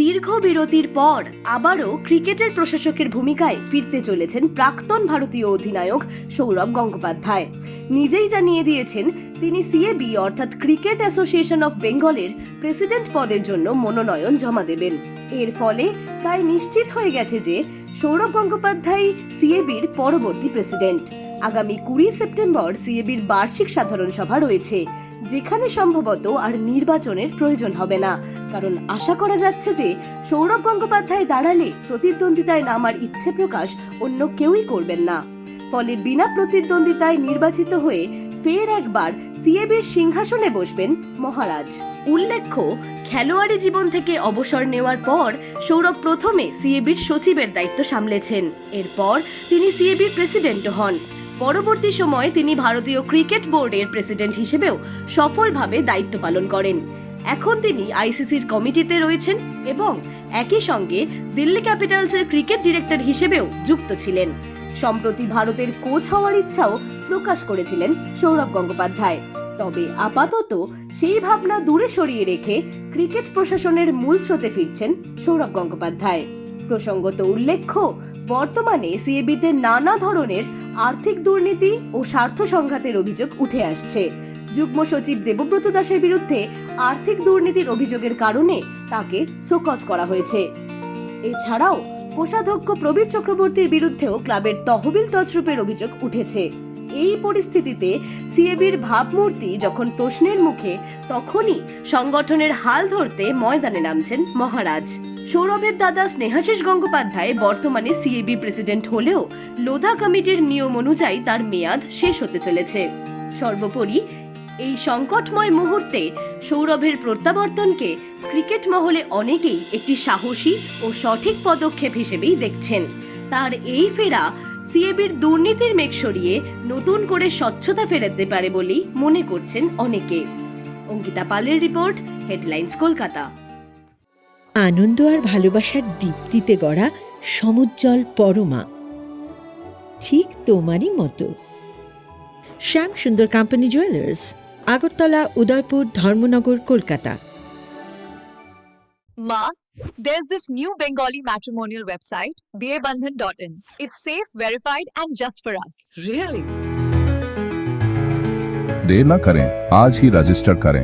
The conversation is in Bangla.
দীর্ঘ বিরতির পর আবারও ক্রিকেটের প্রশাসকের ভূমিকায় ফিরতে চলেছেন প্রাক্তন ভারতীয় অধিনায়ক সৌরভ গঙ্গোপাধ্যায়। নিজেই জানিয়ে দিয়েছেন, তিনি সিএবি অর্থাৎ ক্রিকেট অ্যাসোসিয়েশন অফ বেঙ্গলের প্রেসিডেন্ট পদের জন্য মনোনয়ন জমা দেবেন। এর ফলে প্রায় নিশ্চিত হয়ে গেছে যে সৌরভ গঙ্গোপাধ্যায় সিএবির পরবর্তী প্রেসিডেন্ট। আগামী কুড়ি সেপ্টেম্বর সিএবির বার্ষিক সাধারণ সভা রয়েছে। যেখানে সম্ভবত আর নির্বাচনের প্রয়োজন হবে না। কারণ আশা করা যাচ্ছে যে, সৌরভ গঙ্গোপাধ্যায় দাঁড়ালে প্রতিদ্বন্দ্বিতায় নামার ইচ্ছে প্রকাশ অন্য কেউই করবেন না। ফলে বিনা প্রতিদ্বন্দ্বিতায় নির্বাচিত হয়ে ফের একবার সিএবির সিংহাসনে বসবেন মহারাজ। উল্লেখ্য, খেলোয়াড়ি জীবন থেকে অবসর নেওয়ার পর সৌরভ প্রথমে সিএবির সচিবের দায়িত্ব সামলেছেন। এরপর তিনি সিএবির প্রেসিডেন্ট হন। পরবর্তী সময়ে তিনি ভারতীয় ক্রিকেট বোর্ডের প্রেসিডেন্ট হিসেবেও সফলভাবে দায়িত্ব পালন করেন। এখন তিনি আইসিসির কমিটিতে রয়েছেন এবং একই সঙ্গে দিল্লি ক্যাপিটালসের ক্রিকেট ডিরেক্টর হিসেবেও যুক্ত ছিলেন। সম্প্রতি ভারতের কোচ হওয়ার ইচ্ছাও প্রকাশ করেছিলেন সৌরভ গঙ্গোপাধ্যায়। তবে আপাতত সেই ভাবনা দূরে সরিয়ে রেখে ক্রিকেট প্রশাসনের মূল স্রোতে ফিরছেন সৌরভ গঙ্গোপাধ্যায়। প্রসঙ্গত উল্লেখ্য বর্তমানে সিএবিতে নানা ধরনের আর্থিক দুর্নীতি ও স্বার্থ সংঘাতের অভিযোগ উঠে আসছে। যুগ্ম সচিব দেবব্রত দাসের বিরুদ্ধে আর্থিক দুর্নীতির অভিযোগের কারণে তাকে সোকস করা হয়েছে। এছাড়াও কোষাধ্যক্ষ প্রবীর চক্রবর্তীর বিরুদ্ধেও ক্লাবের তহবিল তছরূপের অভিযোগ উঠেছে। এই পরিস্থিতিতে সিএবির ভাবমূর্তি যখন প্রশ্নের মুখে, তখনই সংগঠনের হাল ধরতে ময়দানে নামছেন মহারাজ। সৌরভের দাদা স্নেহাশিস গঙ্গোপাধ্যায় বর্তমানে সিএবি প্রেসিডেন্ট হলেও লোধা কমিটির নিয়ম অনুযায়ী তার মেয়াদ শেষ হতে চলেছে। সর্বোপরি, এই সংকটময় মুহূর্তে সৌরভের প্রত্যাবর্তনকে ক্রিকেট মহলে অনেকেই একটি সাহসী ও সঠিক পদক্ষেপ হিসেবেই দেখছেন। তার এই ফেরা সিএবির দুর্নীতির মেঘ সরিয়ে নতুন করে স্বচ্ছতা ফেরাতে পারে বলেই মনে করছেন অনেকে। অঙ্কিতা পালের রিপোর্ট হেডলাইন্স কলকাতা। আনন্দ আর ভালোবাসার দীপ্তিতে গড়া সমুজ্জ্বল পরমা ঠিক তোমারই মতো Shyam Sundar company jewellers Agartala Udaipur Dharmanagar Kolkata Ma, there's this new Bengali matrimonial website, babandhan.in. It's safe, verified, and just for us. Really? देर न करें आज ही रजिस्टर करें